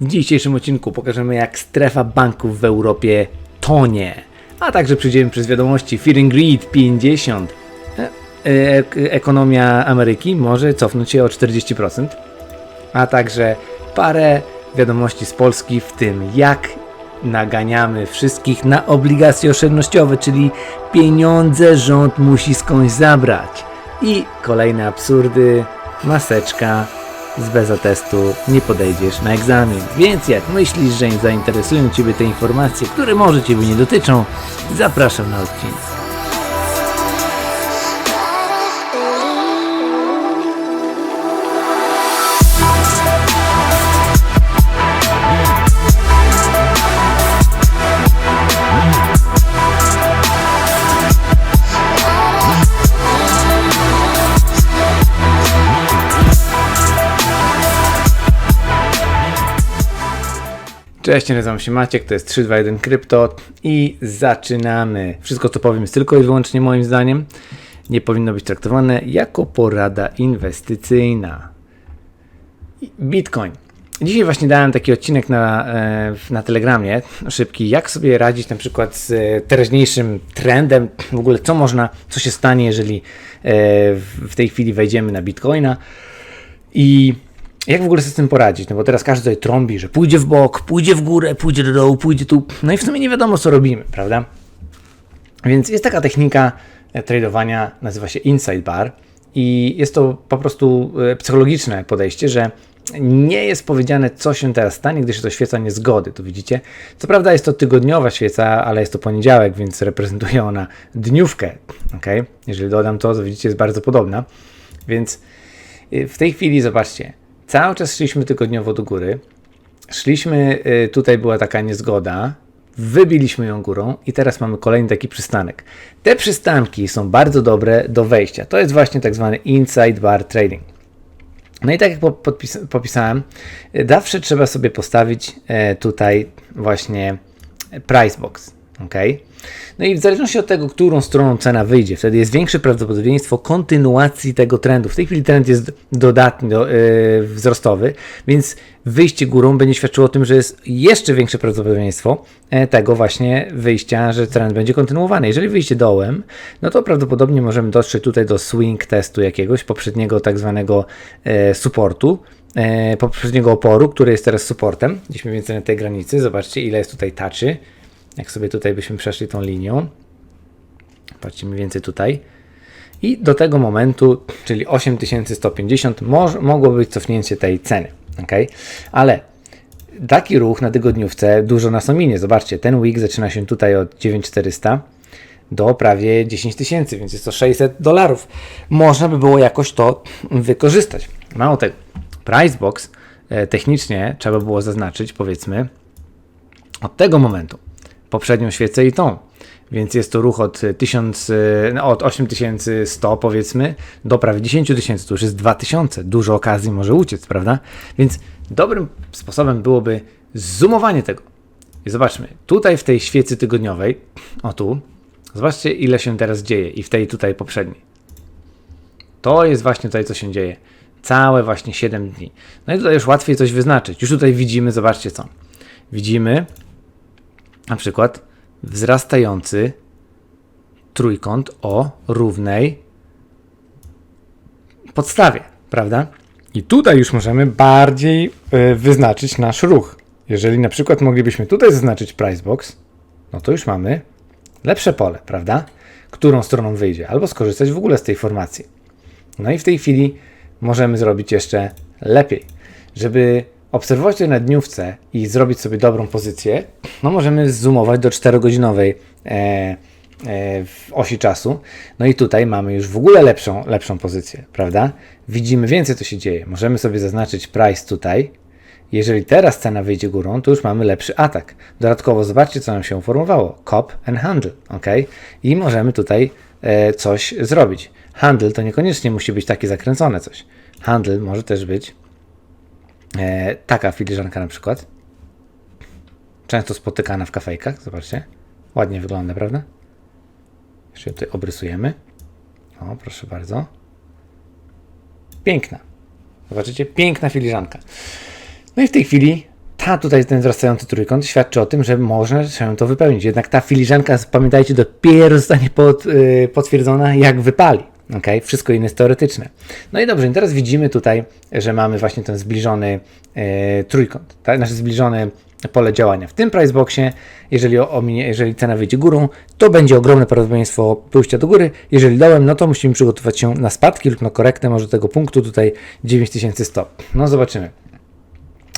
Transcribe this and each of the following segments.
W dzisiejszym odcinku pokażemy jak strefa banków w Europie tonie, a także przyjdziemy przez wiadomości Fear and Greed 50. E, e, ek- ekonomia Ameryki może cofnąć się o 40%, a także parę wiadomości z Polski, w tym jak naganiamy wszystkich na obligacje oszczędnościowe, czyli pieniądze rząd musi skądś zabrać. I kolejne absurdy, maseczka, z bez atestu nie podejdziesz na egzamin. Więc jak myślisz, że zainteresują Ciebie te informacje, które może Ciebie nie dotyczą, zapraszam na odcinek. Cześć, nazywam się Maciek, to jest 321 Krypto i zaczynamy. Wszystko co powiem jest tylko i wyłącznie moim zdaniem. Nie powinno być traktowane jako porada inwestycyjna. Bitcoin. Dzisiaj właśnie dałem taki odcinek na, e, na Telegramie, szybki, jak sobie radzić na przykład z e, teraźniejszym trendem, w ogóle co można, co się stanie, jeżeli e, w w tej chwili wejdziemy na Bitcoina. I jak w ogóle sobie z tym poradzić? No bo teraz każdy tutaj trąbi, że pójdzie w bok, pójdzie w górę, pójdzie do dołu, pójdzie tu. No i w sumie nie wiadomo, co robimy, prawda? Więc jest taka technika e, tradowania, nazywa się inside bar i jest to po prostu e, psychologiczne podejście, że nie jest powiedziane, co się teraz stanie, gdyż jest to świeca niezgody. Tu widzicie? Co prawda jest to tygodniowa świeca, ale jest to poniedziałek, więc reprezentuje ona dniówkę. Okay? Jeżeli dodam to, to widzicie, jest bardzo podobna. Więc y, w tej chwili zobaczcie, cały czas szliśmy tygodniowo do góry. Szliśmy, y, tutaj była taka niezgoda, wybiliśmy ją górą i teraz mamy kolejny taki przystanek. Te przystanki są bardzo dobre do wejścia. To jest właśnie tak zwany inside bar trading. No i tak jak popisałem, y, zawsze trzeba sobie postawić e, tutaj właśnie price box. ok? No i w zależności od tego, którą stroną cena wyjdzie, wtedy jest większe prawdopodobieństwo kontynuacji tego trendu. W tej chwili trend jest dodatni, do, yy, wzrostowy, więc wyjście górą będzie świadczyło o tym, że jest jeszcze większe prawdopodobieństwo e, tego właśnie wyjścia, że trend będzie kontynuowany. Jeżeli wyjście dołem, no to prawdopodobnie możemy dotrzeć tutaj do swing testu jakiegoś, poprzedniego tak zwanego e, supportu, e, poprzedniego oporu, który jest teraz supportem, gdzieś mniej więcej na tej granicy. Zobaczcie, ile jest tutaj touchy. Jak sobie tutaj byśmy przeszli tą linią, patrzcie mniej więcej tutaj. I do tego momentu, czyli 8150, moż, mogło być cofnięcie tej ceny. ok? Ale taki ruch na tygodniówce dużo nas ominie. Zobaczcie, ten week zaczyna się tutaj od 9400 do prawie 10 tysięcy, więc jest to 600 dolarów. Można by było jakoś to wykorzystać. Mało tego, price box e, technicznie trzeba by było zaznaczyć, powiedzmy, od tego momentu poprzednią świecę i tą. Więc jest to ruch od 1000, e, no, od 8100 powiedzmy do prawie 10 tysięcy, to już jest 2000. Dużo okazji może uciec, prawda? Więc dobrym sposobem byłoby zoomowanie tego. I zobaczmy, tutaj w tej świecy tygodniowej, o tu, zobaczcie ile się teraz dzieje i w tej tutaj poprzedniej. To jest właśnie tutaj, co się dzieje. Całe właśnie 7 dni. No i tutaj już łatwiej coś wyznaczyć. Już tutaj widzimy, zobaczcie co. Widzimy na przykład wzrastający trójkąt o równej podstawie, prawda? I tutaj już możemy bardziej y, wyznaczyć nasz ruch. Jeżeli na przykład moglibyśmy tutaj zaznaczyć price box, no to już mamy lepsze pole, prawda? Którą stroną wyjdzie, albo skorzystać w ogóle z tej formacji. No i w tej chwili możemy zrobić jeszcze lepiej. Żeby obserwować to na dniówce i zrobić sobie dobrą pozycję, no możemy zoomować do 4-godzinowej e, e, osi czasu. No i tutaj mamy już w ogóle lepszą, lepszą pozycję, prawda? Widzimy więcej, co się dzieje. Możemy sobie zaznaczyć price tutaj. Jeżeli teraz cena wyjdzie górą, to już mamy lepszy atak. Dodatkowo zobaczcie, co nam się uformowało. Cop and handle, ok? I możemy tutaj e, coś zrobić. Handle to niekoniecznie musi być takie zakręcone coś. Handle może też być e, taka filiżanka na przykład. Często spotykana w kafejkach, zobaczcie. Ładnie wygląda, prawda? Jeszcze tutaj obrysujemy. O, proszę bardzo. Piękna. Zobaczycie, piękna filiżanka. No i w tej chwili ta tutaj ten wzrastający trójkąt świadczy o tym, że można się to wypełnić. Jednak ta filiżanka, pamiętajcie, dopiero zostanie pod, yy, potwierdzona, jak wypali. Okay? Wszystko inne jest teoretyczne. No i dobrze, i teraz widzimy tutaj, że mamy właśnie ten zbliżony yy, trójkąt, tak? znaczy zbliżone pole działania. W tym priceboxie, jeżeli, ominie, jeżeli cena wyjdzie górą, to będzie ogromne prawdopodobieństwo pójścia do góry. Jeżeli dołem, no to musimy przygotować się na spadki lub na korektę może tego punktu tutaj 9100. No zobaczymy.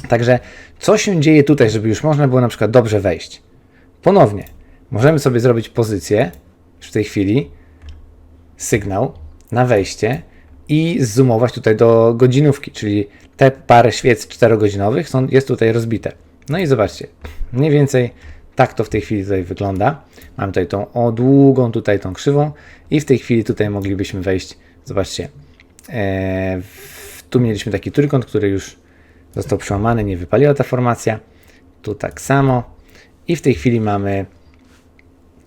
Także co się dzieje tutaj, żeby już można było na przykład dobrze wejść? Ponownie, możemy sobie zrobić pozycję już w tej chwili, sygnał na wejście i zoomować tutaj do godzinówki, czyli te parę świec 4-godzinowych są, jest tutaj rozbite. No i zobaczcie, mniej więcej tak to w tej chwili tutaj wygląda. Mam tutaj tą o długą tutaj tą krzywą i w tej chwili tutaj moglibyśmy wejść, zobaczcie, e, w, tu mieliśmy taki trójkąt, który już został przełamany, nie wypaliła ta formacja. Tu tak samo. I w tej chwili mamy,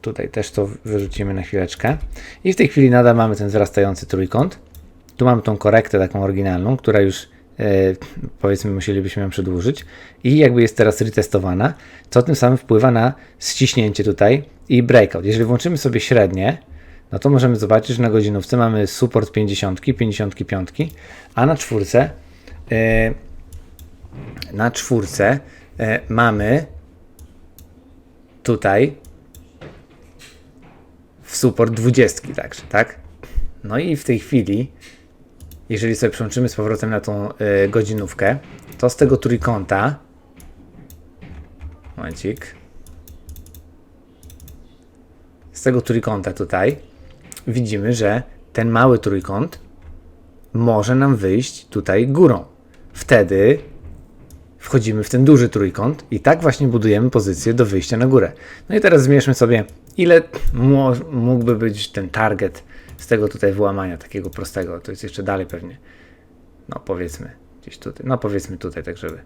tutaj też to wyrzucimy na chwileczkę. I w tej chwili nadal mamy ten wzrastający trójkąt. Tu mamy tą korektę taką oryginalną, która już e, powiedzmy musielibyśmy ją przedłużyć i jakby jest teraz retestowana, co tym samym wpływa na ściśnięcie tutaj i breakout. Jeżeli włączymy sobie średnie, no to możemy zobaczyć, że na godzinówce mamy support 50, 55, a na czwórce e, na czwórce e, mamy tutaj w support 20 także, tak? No i w tej chwili, jeżeli sobie przełączymy z powrotem na tą e, godzinówkę, to z tego trójkąta momencik z tego trójkąta tutaj widzimy, że ten mały trójkąt może nam wyjść tutaj górą. Wtedy wchodzimy w ten duży trójkąt i tak właśnie budujemy pozycję do wyjścia na górę. No i teraz zmierzmy sobie, ile mógłby być ten target z tego tutaj wyłamania takiego prostego. To jest jeszcze dalej pewnie. No powiedzmy gdzieś tutaj. No powiedzmy tutaj, tak żeby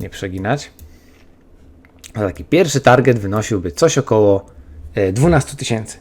nie przeginać. A taki pierwszy target wynosiłby coś około 12 e, tysięcy.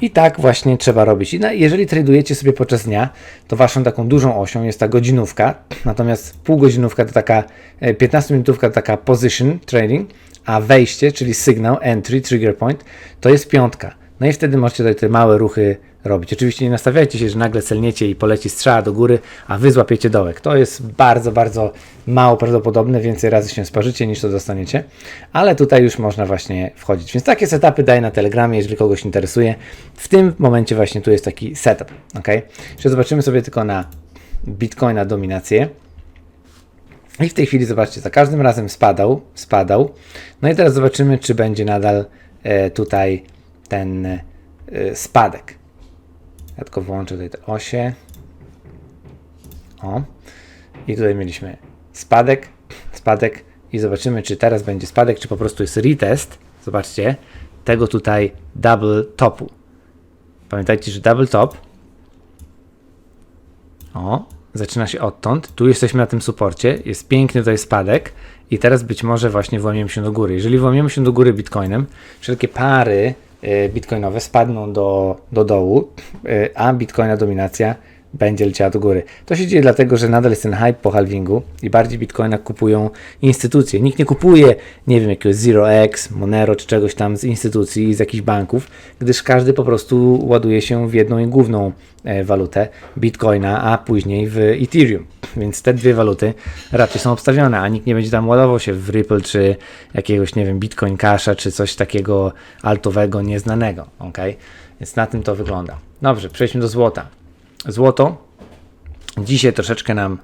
I tak właśnie trzeba robić. I jeżeli tradujecie sobie podczas dnia, to waszą taką dużą osią jest ta godzinówka, natomiast półgodzinówka to taka 15-minutówka to taka position trading, a wejście, czyli sygnał, entry, trigger point, to jest piątka. No i wtedy możecie tutaj te małe ruchy robić. Oczywiście nie nastawiajcie się, że nagle celniecie i poleci strzała do góry, a wy złapiecie dołek. To jest bardzo, bardzo mało prawdopodobne, więcej razy się sparzycie niż to dostaniecie, ale tutaj już można właśnie wchodzić. Więc takie setupy daję na Telegramie, jeżeli kogoś interesuje. W tym momencie właśnie tu jest taki setup, ok? Jeszcze zobaczymy sobie tylko na Bitcoina dominację. I w tej chwili zobaczcie, za każdym razem spadał, spadał. No i teraz zobaczymy, czy będzie nadal e, tutaj ten e, spadek. Ja tylko włączę tutaj te osie. O. I tutaj mieliśmy spadek, spadek i zobaczymy, czy teraz będzie spadek, czy po prostu jest retest. Zobaczcie, tego tutaj double topu. Pamiętajcie, że double top o, zaczyna się odtąd. Tu jesteśmy na tym suporcie. Jest piękny tutaj spadek i teraz być może właśnie włamiemy się do góry. Jeżeli włamiemy się do góry Bitcoinem, wszelkie pary bitcoinowe spadną do, do dołu, e, a bitcoina dominacja będzie leciała do góry. To się dzieje dlatego, że nadal jest ten hype po halvingu i bardziej bitcoina kupują instytucje. Nikt nie kupuje, nie wiem, jakiegoś Zero X, Monero czy czegoś tam z instytucji, z jakichś banków, gdyż każdy po prostu ładuje się w jedną i główną e, walutę bitcoina, a później w Ethereum. Więc te dwie waluty raczej są obstawione, a nikt nie będzie tam ładował się w Ripple czy jakiegoś, nie wiem, Bitcoin Casha czy coś takiego altowego, nieznanego. ok? Więc na tym to wygląda. Dobrze, przejdźmy do złota. Złoto dzisiaj troszeczkę nam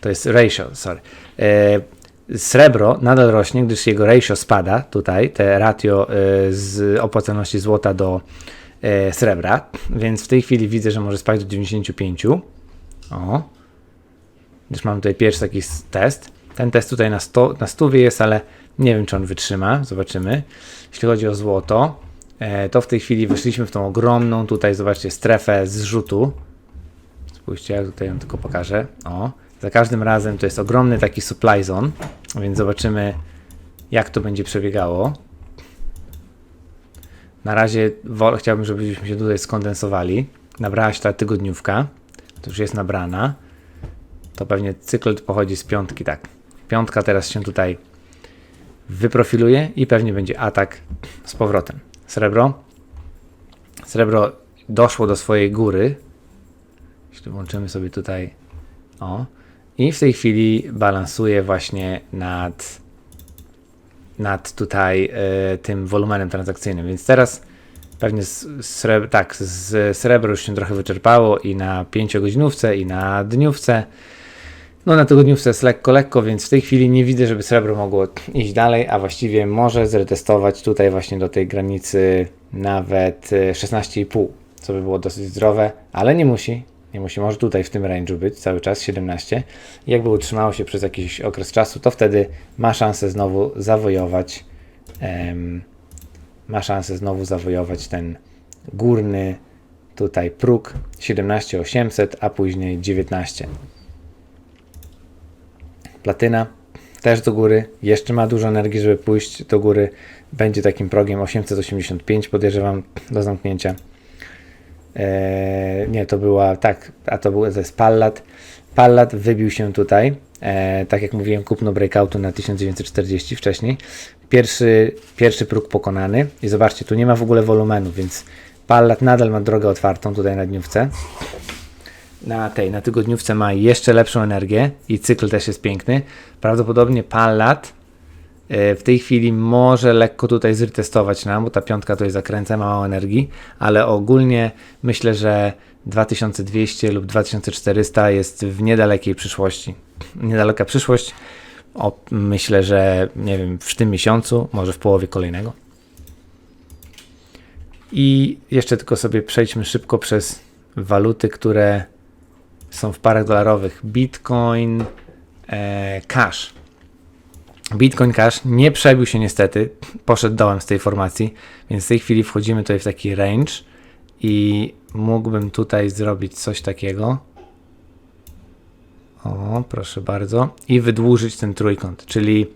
to jest ratio, sorry. E, srebro nadal rośnie, gdyż jego ratio spada tutaj, te ratio e, z opłacalności złota do e, srebra, więc w tej chwili widzę, że może spaść do 95. O. Gdyż mam tutaj pierwszy taki test. Ten test tutaj na, 100, na 100 jest, ale nie wiem, czy on wytrzyma. Zobaczymy. Jeśli chodzi o złoto, to w tej chwili weszliśmy w tą ogromną tutaj, zobaczcie, strefę zrzutu. Spójrzcie, ja tutaj ją tylko pokażę. O, za każdym razem to jest ogromny taki supply zone, więc zobaczymy, jak to będzie przebiegało. Na razie chciałbym, żebyśmy się tutaj skondensowali. Nabrała się ta tygodniówka, to już jest nabrana. To pewnie cykl pochodzi z piątki, tak. Piątka teraz się tutaj wyprofiluje i pewnie będzie atak z powrotem. Srebro. Srebro doszło do swojej góry. Jeśli włączymy sobie tutaj. O. I w tej chwili balansuje właśnie nad, nad tutaj y, tym wolumenem transakcyjnym. Więc teraz pewnie z, srebr, tak, z srebro już się trochę wyczerpało i na 5-godzinówce, i na dniówce. No na tygodniówce jest lekko, lekko, więc w tej chwili nie widzę, żeby srebro mogło iść dalej, a właściwie może zretestować tutaj właśnie do tej granicy nawet 16,5, co by było dosyć zdrowe, ale nie musi. Nie musi, może tutaj w tym range'u być cały czas 17. I jakby utrzymało się przez jakiś okres czasu, to wtedy ma szansę znowu zawojować em, ma szansę znowu zawojować ten górny tutaj próg 17800, a później 19. Platyna też do góry, jeszcze ma dużo energii, żeby pójść do góry. Będzie takim progiem 885, podejrzewam, do zamknięcia. Eee, nie, to była, tak, a to, był, to jest Pallat. Pallat wybił się tutaj, eee, tak jak mówiłem, kupno breakoutu na 1940 wcześniej. Pierwszy, pierwszy próg pokonany i zobaczcie, tu nie ma w ogóle wolumenu, więc Pallat nadal ma drogę otwartą tutaj na dniówce na tej, na tygodniówce ma jeszcze lepszą energię i cykl też jest piękny. Prawdopodobnie Pallat e, w tej chwili może lekko tutaj zretestować nam, bo ta piątka to jest zakręca, ma mało energii, ale ogólnie myślę, że 2200 lub 2400 jest w niedalekiej przyszłości. Niedaleka przyszłość, o, myślę, że nie wiem, w tym miesiącu, może w połowie kolejnego. I jeszcze tylko sobie przejdźmy szybko przez waluty, które są w parach dolarowych. Bitcoin e, Cash. Bitcoin Cash nie przebił się niestety, poszedł dołem z tej formacji, więc w tej chwili wchodzimy tutaj w taki range i mógłbym tutaj zrobić coś takiego. O, proszę bardzo. I wydłużyć ten trójkąt, czyli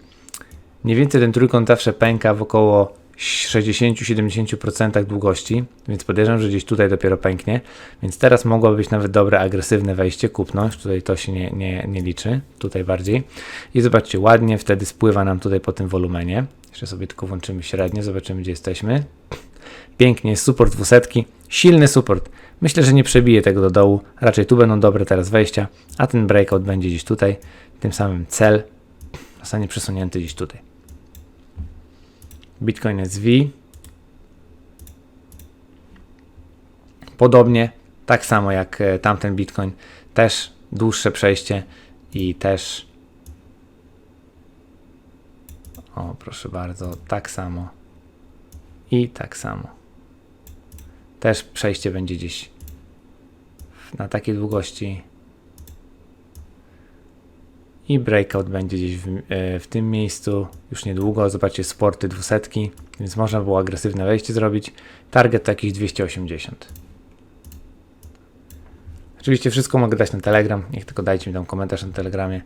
mniej więcej ten trójkąt zawsze pęka w około 60-70% długości, więc podejrzewam, że gdzieś tutaj dopiero pęknie. Więc teraz mogłoby być nawet dobre, agresywne wejście, kupno. Tutaj to się nie, nie, nie liczy, tutaj bardziej. I zobaczcie, ładnie wtedy spływa nam tutaj po tym wolumenie. Jeszcze sobie tylko włączymy średnie, zobaczymy gdzie jesteśmy. Pięknie, jest support dwusetki, silny support. Myślę, że nie przebije tego do dołu, raczej tu będą dobre teraz wejścia, a ten breakout będzie gdzieś tutaj. Tym samym cel zostanie przesunięty gdzieś tutaj. Bitcoin SV. Podobnie, tak samo jak e, tamten Bitcoin, też dłuższe przejście i też. O, proszę bardzo, tak samo. I tak samo. Też przejście będzie gdzieś na takiej długości. I breakout będzie gdzieś w, e, w tym miejscu już niedługo. Zobaczcie, sporty dwusetki, więc można było agresywne wejście zrobić. Target to jakieś 280. Oczywiście wszystko mogę dać na Telegram. Niech tylko dajcie mi tam komentarz na Telegramie.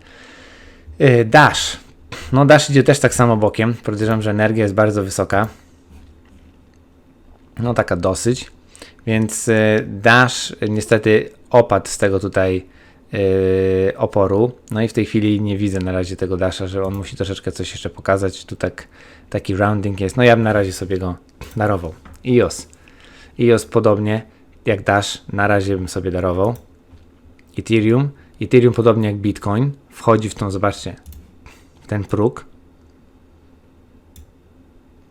Yy, Dash. No Dash idzie też tak samo bokiem. Podejrzewam, że energia jest bardzo wysoka. No taka dosyć. Więc yy, Dash niestety opadł z tego tutaj oporu. No i w tej chwili nie widzę na razie tego Dasha, że on musi troszeczkę coś jeszcze pokazać. Tu tak, taki rounding jest. No ja bym na razie sobie go darował. IOS. IOS podobnie jak Dash, na razie bym sobie darował. Ethereum. Ethereum podobnie jak Bitcoin wchodzi w tą, zobaczcie, w ten próg.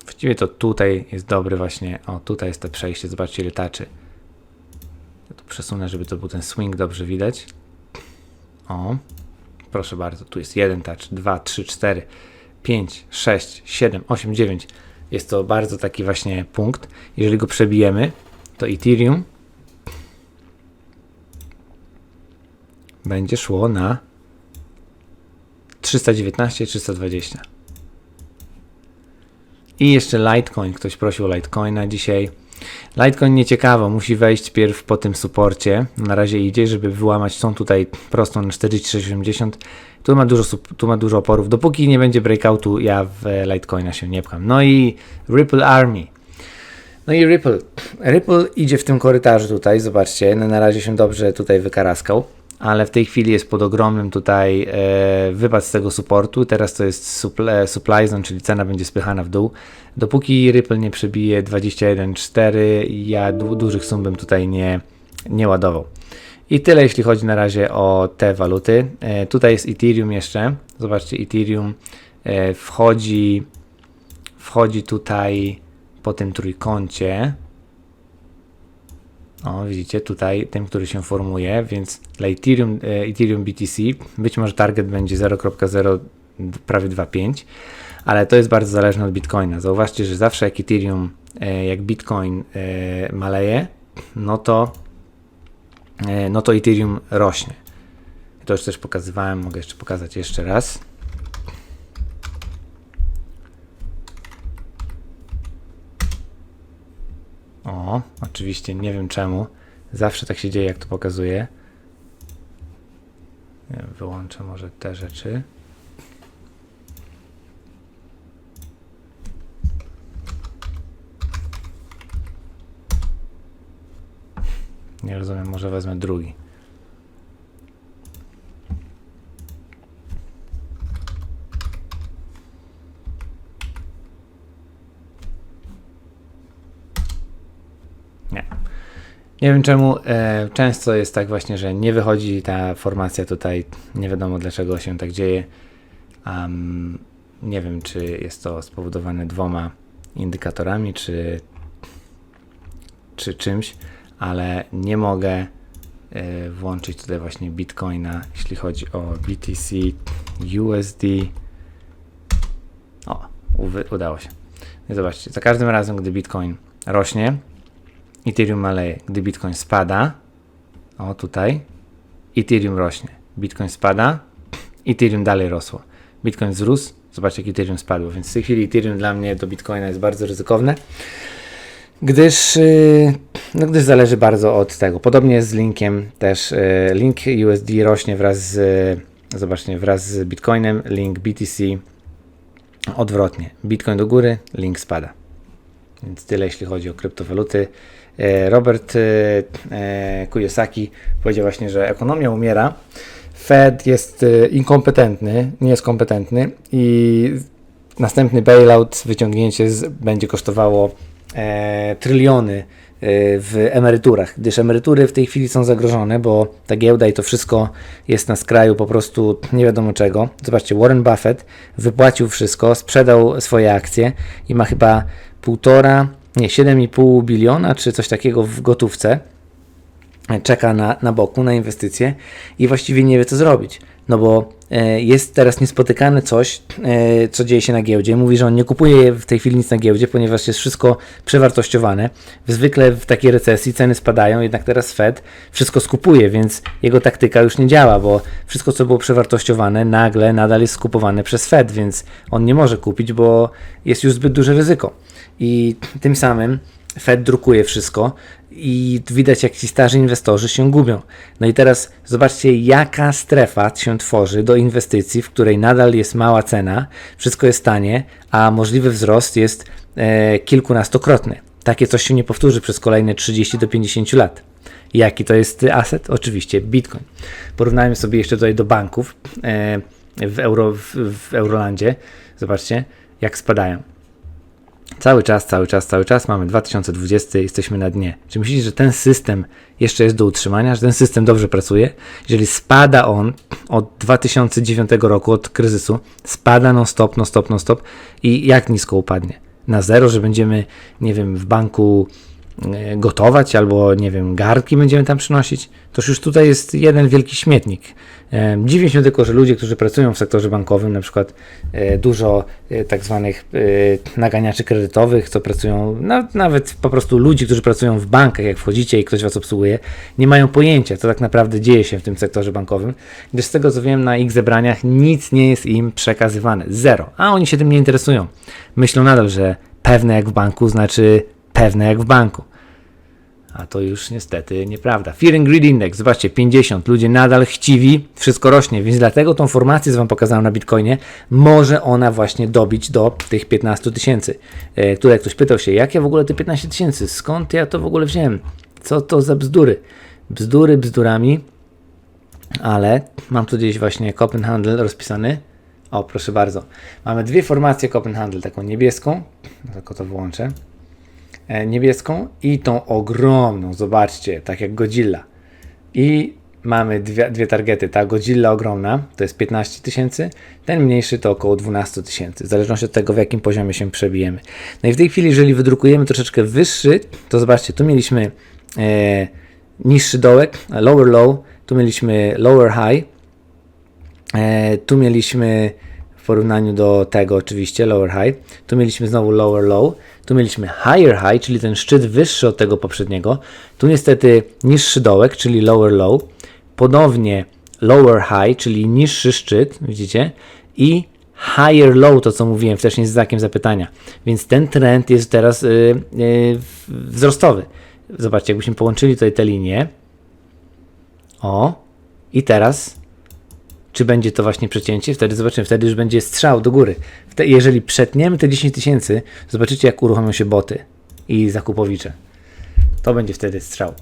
Właściwie to tutaj jest dobry właśnie, o tutaj jest to przejście, zobaczcie ile taczy. Ja tu przesunę, żeby to był ten swing dobrze widać. O, proszę bardzo, tu jest jeden touch, 2, 3, 4, 5, 6, 7, 8, 9. Jest to bardzo taki właśnie punkt. Jeżeli go przebijemy, to Ethereum będzie szło na 319, 320. I jeszcze Litecoin. Ktoś prosił o Litecoina dzisiaj. Litecoin nieciekawo, musi wejść pierw po tym suporcie. Na razie idzie, żeby wyłamać są tutaj prostą na 4680. Tu ma dużo, tu ma dużo oporów. Dopóki nie będzie breakoutu, ja w Litecoina się nie pcham. No i Ripple Army. No i Ripple. Ripple idzie w tym korytarzu tutaj, zobaczcie. No na razie się dobrze tutaj wykaraskał. Ale w tej chwili jest pod ogromnym tutaj e, wypad z tego supportu. Teraz to jest supply, supply zone, czyli cena będzie spychana w dół. Dopóki Ripple nie przebije 21,4, ja du dużych sum bym tutaj nie, nie ładował. I tyle, jeśli chodzi na razie o te waluty. E, tutaj jest Ethereum jeszcze. Zobaczcie, Ethereum e, wchodzi, wchodzi tutaj po tym trójkącie. O, widzicie, tutaj tym, który się formuje, więc dla Ethereum, e, Ethereum BTC być może target będzie 0.0 prawie 2.5, ale to jest bardzo zależne od Bitcoina. Zauważcie, że zawsze jak Ethereum, e, jak Bitcoin e, maleje, no to, no to Ethereum rośnie. To już też pokazywałem, mogę jeszcze pokazać jeszcze raz. O, oczywiście nie wiem czemu. Zawsze tak się dzieje, jak to pokazuje. Wyłączę może te rzeczy. Nie rozumiem, może wezmę drugi. Nie. Nie wiem czemu. E, często jest tak właśnie, że nie wychodzi ta formacja tutaj. Nie wiadomo dlaczego się tak dzieje. Um, nie wiem, czy jest to spowodowane dwoma indykatorami, czy, czy czymś, ale nie mogę e, włączyć tutaj właśnie Bitcoina, jeśli chodzi o BTC, USD. O, udało się. I zobaczcie, za każdym razem, gdy Bitcoin rośnie, Ethereum maleje. Gdy Bitcoin spada, o tutaj, Ethereum rośnie. Bitcoin spada, Ethereum dalej rosło. Bitcoin wzrósł, zobaczcie jak Ethereum spadło, więc w tej chwili Ethereum dla mnie do Bitcoina jest bardzo ryzykowne, gdyż, y, no, gdyż zależy bardzo od tego. Podobnie jest z linkiem też. Y, link USD rośnie wraz z, zobaczcie, wraz z Bitcoinem, link BTC odwrotnie. Bitcoin do góry, link spada. Więc tyle jeśli chodzi o kryptowaluty. E, Robert e, e, Kiyosaki powiedział właśnie, że ekonomia umiera, Fed jest inkompetentny, nie jest kompetentny i następny bailout, wyciągnięcie z, będzie kosztowało e, tryliony w emeryturach, gdyż emerytury w tej chwili są zagrożone, bo ta giełda i to wszystko jest na skraju po prostu nie wiadomo czego. Zobaczcie, Warren Buffett wypłacił wszystko, sprzedał swoje akcje i ma chyba półtora nie, 7,5 biliona czy coś takiego w gotówce czeka na, na boku, na inwestycje i właściwie nie wie co zrobić. No bo e, jest teraz niespotykane coś, e, co dzieje się na giełdzie. Mówi, że on nie kupuje w tej chwili nic na giełdzie, ponieważ jest wszystko przewartościowane. Zwykle w takiej recesji ceny spadają, jednak teraz Fed wszystko skupuje, więc jego taktyka już nie działa, bo wszystko, co było przewartościowane, nagle nadal jest skupowane przez Fed, więc on nie może kupić, bo jest już zbyt duże ryzyko i tym samym Fed drukuje wszystko i widać, jak ci starzy inwestorzy się gubią. No i teraz zobaczcie, jaka strefa się tworzy do inwestycji, w której nadal jest mała cena, wszystko jest tanie, a możliwy wzrost jest e, kilkunastokrotny. Takie coś się nie powtórzy przez kolejne 30 do 50 lat. Jaki to jest aset? Oczywiście Bitcoin. Porównajmy sobie jeszcze tutaj do banków e, w, Euro, w, w Eurolandzie. Zobaczcie, jak spadają. Cały czas, cały czas, cały czas mamy 2020, jesteśmy na dnie. Czy myślicie, że ten system jeszcze jest do utrzymania, że ten system dobrze pracuje? Jeżeli spada on od 2009 roku, od kryzysu, spada non stop, non stop, non stop i jak nisko upadnie? Na zero, że będziemy, nie wiem, w banku gotować albo, nie wiem, garki będziemy tam przynosić? Toż już tutaj jest jeden wielki śmietnik. Dziwię się tylko, że ludzie, którzy pracują w sektorze bankowym, na przykład e, dużo e, tak zwanych e, naganiaczy kredytowych, co pracują, nawet po prostu ludzi, którzy pracują w bankach, jak wchodzicie i ktoś was obsługuje, nie mają pojęcia, co tak naprawdę dzieje się w tym sektorze bankowym, gdyż z tego co wiem, na ich zebraniach nic nie jest im przekazywane. Zero. A oni się tym nie interesują. Myślą nadal, że pewne jak w banku znaczy pewne jak w banku a to już niestety nieprawda. Fear and Greed Index, zobaczcie, 50, ludzie nadal chciwi, wszystko rośnie, więc dlatego tą formację, co Wam pokazałem na Bitcoinie, może ona właśnie dobić do tych 15 tysięcy, które ktoś pytał się, jak ja w ogóle te 15 tysięcy, skąd ja to w ogóle wziąłem, co to za bzdury? Bzdury bzdurami, ale mam tu gdzieś właśnie Copenhagen rozpisany. O, proszę bardzo. Mamy dwie formacje Copenhagen, taką niebieską, tylko to wyłączę, niebieską i tą ogromną, zobaczcie, tak jak Godzilla. I mamy dwie, dwie targety. Ta Godzilla ogromna to jest 15 tysięcy, ten mniejszy to około 12 tysięcy, w zależności od tego, w jakim poziomie się przebijemy. No i w tej chwili, jeżeli wydrukujemy troszeczkę wyższy, to zobaczcie, tu mieliśmy e, niższy dołek, lower low, tu mieliśmy lower high, e, tu mieliśmy porównaniu do tego oczywiście lower high, tu mieliśmy znowu lower low, tu mieliśmy higher high, czyli ten szczyt wyższy od tego poprzedniego, tu niestety niższy dołek, czyli lower low, ponownie lower high, czyli niższy szczyt, widzicie, i higher low, to co mówiłem wcześniej z znakiem zapytania. Więc ten trend jest teraz yy, yy, wzrostowy. Zobaczcie, jakbyśmy połączyli tutaj te linie. O, i teraz, czy będzie to właśnie przecięcie? Wtedy zobaczymy, wtedy już będzie strzał do góry. Jeżeli przetniemy te 10 tysięcy, zobaczycie, jak uruchomią się boty i zakupowicze. To będzie wtedy strzał.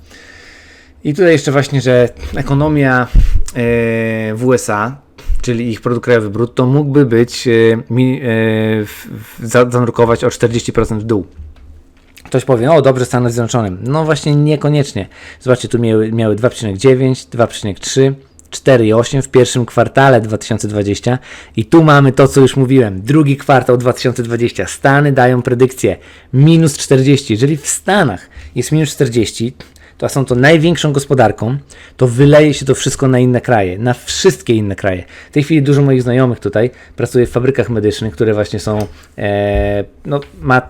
I tutaj jeszcze właśnie, że ekonomia yy, w USA, czyli ich produkt krajowy brutto, mógłby być, yy, yy, zanurkować o 40% w dół. Ktoś powie, o dobrze Stanach Zjednoczonych. No właśnie niekoniecznie. Zobaczcie, tu miały, miały 2,9, 2,3, 4,8 w pierwszym kwartale 2020 i tu mamy to, co już mówiłem. Drugi kwartał 2020. Stany dają predykcję minus 40. Jeżeli w Stanach jest minus 40, to są to największą gospodarką, to wyleje się to wszystko na inne kraje, na wszystkie inne kraje. W tej chwili dużo moich znajomych tutaj pracuje w fabrykach medycznych, które właśnie są e, no, ma,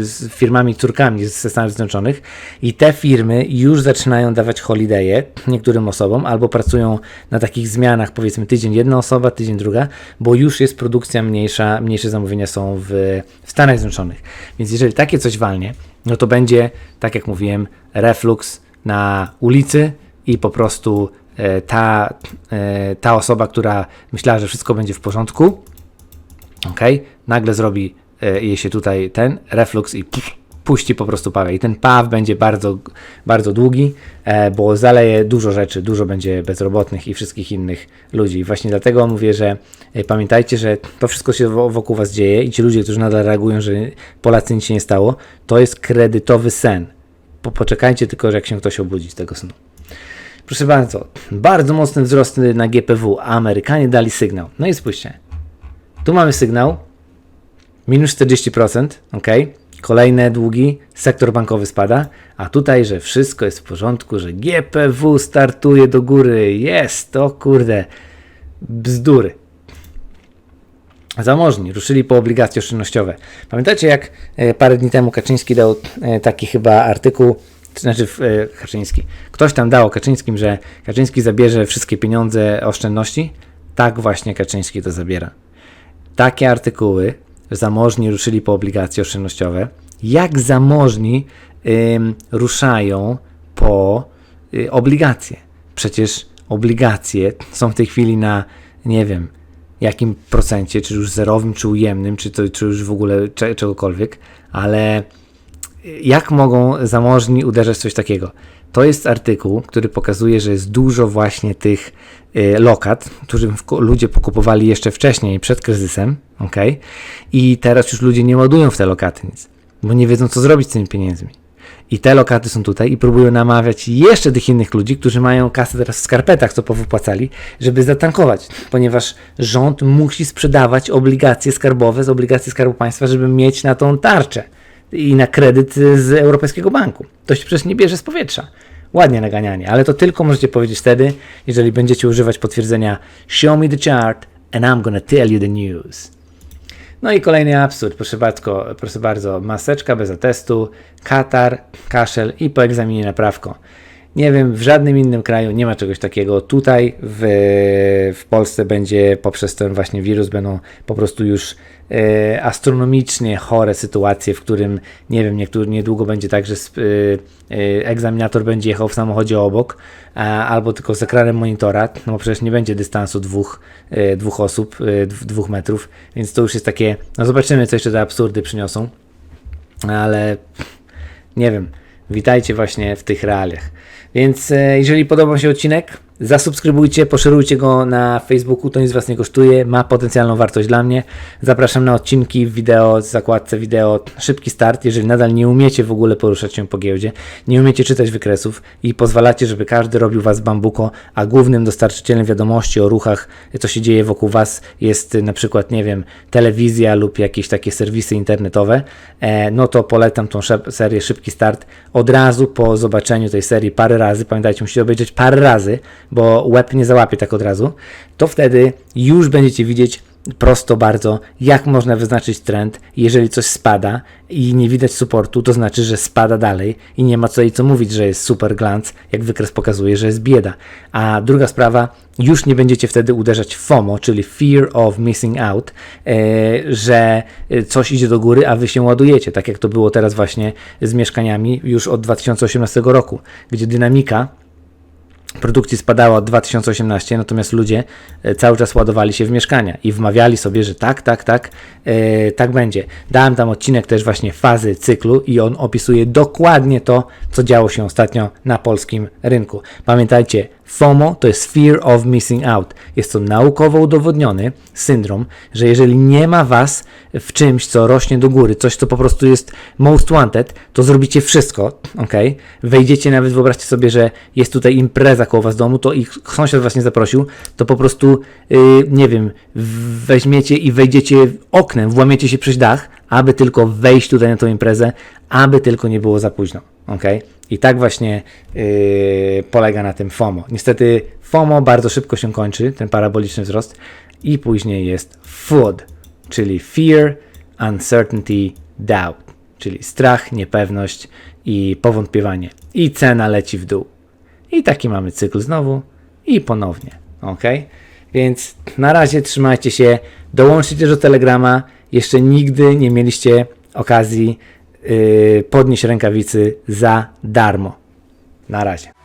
z firmami córkami ze Stanów Zjednoczonych i te firmy już zaczynają dawać holidaye niektórym osobom albo pracują na takich zmianach, powiedzmy tydzień jedna osoba, tydzień druga, bo już jest produkcja mniejsza, mniejsze zamówienia są w, w Stanach Zjednoczonych. Więc jeżeli takie coś walnie, no to będzie, tak jak mówiłem, reflux na ulicy i po prostu e, ta, e, ta osoba, która myślała, że wszystko będzie w porządku, ok, nagle zrobi e, jej się tutaj ten reflux i pff, puści po prostu pawę. I ten paw będzie bardzo, bardzo długi, bo zaleje dużo rzeczy, dużo będzie bezrobotnych i wszystkich innych ludzi. Właśnie dlatego mówię, że pamiętajcie, że to wszystko się wokół Was dzieje i ci ludzie, którzy nadal reagują, że Polacy nic się nie stało, to jest kredytowy sen po, poczekajcie tylko, że jak się ktoś obudzi z tego snu. Proszę bardzo, bardzo mocny wzrost na GPW, a Amerykanie dali sygnał. No i spójrzcie. Tu mamy sygnał, minus 40%, ok. Kolejne długi, sektor bankowy spada, a tutaj, że wszystko jest w porządku, że GPW startuje do góry. Jest, to kurde, bzdury zamożni ruszyli po obligacje oszczędnościowe. Pamiętacie, jak e, parę dni temu Kaczyński dał e, taki chyba artykuł, znaczy e, Kaczyński, ktoś tam dał Kaczyńskim, że Kaczyński zabierze wszystkie pieniądze oszczędności? Tak właśnie Kaczyński to zabiera. Takie artykuły, zamożni ruszyli po obligacje oszczędnościowe, jak zamożni ruszają po y, obligacje. Przecież obligacje są w tej chwili na, nie wiem, jakim procencie, czy już zerowym, czy ujemnym, czy, to, czy już w ogóle czegokolwiek, ale jak mogą zamożni uderzać w coś takiego? To jest artykuł, który pokazuje, że jest dużo właśnie tych y, lokat, którym ludzie pokupowali jeszcze wcześniej, przed kryzysem, ok? I teraz już ludzie nie ładują w te lokaty nic, bo nie wiedzą, co zrobić z tymi pieniędzmi. I te lokaty są tutaj i próbują namawiać jeszcze tych innych ludzi, którzy mają kasę teraz w skarpetach, co powypłacali, żeby zatankować, ponieważ rząd musi sprzedawać obligacje skarbowe z obligacji Skarbu Państwa, żeby mieć na tą tarczę i na kredyt z Europejskiego Banku. To się przecież nie bierze z powietrza. Ładnie naganianie, ale to tylko możecie powiedzieć wtedy, jeżeli będziecie używać potwierdzenia Show me the chart and I'm gonna tell you the news. No i kolejny absurd, proszę bardzo, proszę bardzo, maseczka bez atestu, katar, kaszel i po egzaminie naprawko. Nie wiem, w żadnym innym kraju nie ma czegoś takiego. Tutaj w, w Polsce będzie poprzez ten właśnie wirus będą po prostu już astronomicznie chore sytuacje, w którym nie wiem, niedługo będzie tak, że e, e, egzaminator będzie jechał w samochodzie obok albo tylko z ekranem monitora, no bo przecież nie będzie dystansu dwóch, e, dwóch osób, e, dwóch metrów, więc to już jest takie, no zobaczymy, co jeszcze te absurdy przyniosą, ale nie wiem, witajcie właśnie w tych realiach. Więc e, jeżeli podobał się odcinek, Zasubskrybujcie, poszerujcie go na Facebooku, to nic Was nie kosztuje, ma potencjalną wartość dla mnie. Zapraszam na odcinki wideo, zakładce wideo, szybki start. Jeżeli nadal nie umiecie w ogóle poruszać się po giełdzie, nie umiecie czytać wykresów i pozwalacie, żeby każdy robił Was bambuko, a głównym dostarczycielem wiadomości o ruchach, co się dzieje wokół Was jest na przykład, nie wiem, telewizja lub jakieś takie serwisy internetowe, e, no to polecam tą serię Szybki Start od razu po zobaczeniu tej serii parę razy. Pamiętajcie, musicie obejrzeć parę razy, bo web nie załapie tak od razu. To wtedy już będziecie widzieć prosto bardzo, jak można wyznaczyć trend. Jeżeli coś spada i nie widać supportu, to znaczy, że spada dalej i nie ma co i co mówić, że jest super glance, jak wykres pokazuje, że jest bieda. A druga sprawa, już nie będziecie wtedy uderzać FOMO, czyli Fear of Missing Out, e, że coś idzie do góry, a wy się ładujecie, tak jak to było teraz właśnie z mieszkaniami już od 2018 roku, gdzie dynamika produkcji spadała od 2018, natomiast ludzie e, cały czas ładowali się w mieszkania i wmawiali sobie, że tak, tak, tak, e, tak będzie. Dałem tam odcinek też właśnie fazy cyklu i on opisuje dokładnie to, co działo się ostatnio na polskim rynku. Pamiętajcie, FOMO to jest Fear of Missing Out. Jest to naukowo udowodniony syndrom, że jeżeli nie ma Was w czymś, co rośnie do góry, coś, co po prostu jest most wanted, to zrobicie wszystko, ok? Wejdziecie nawet, wyobraźcie sobie, że jest tutaj impreza koło Was domu, to ich sąsiad Was nie zaprosił, to po prostu, yy, nie wiem, weźmiecie i wejdziecie oknem, włamiecie się przez dach, aby tylko wejść tutaj na tą imprezę, aby tylko nie było za późno, ok? I tak właśnie yy, polega na tym FOMO. Niestety FOMO bardzo szybko się kończy, ten paraboliczny wzrost, i później jest FUD, czyli Fear, Uncertainty, Doubt, czyli strach, niepewność i powątpiewanie. I cena leci w dół. I taki mamy cykl znowu i ponownie. Ok? Więc na razie trzymajcie się, dołączcie do Telegrama. Jeszcze nigdy nie mieliście okazji podnieść rękawicy za darmo. Na razie.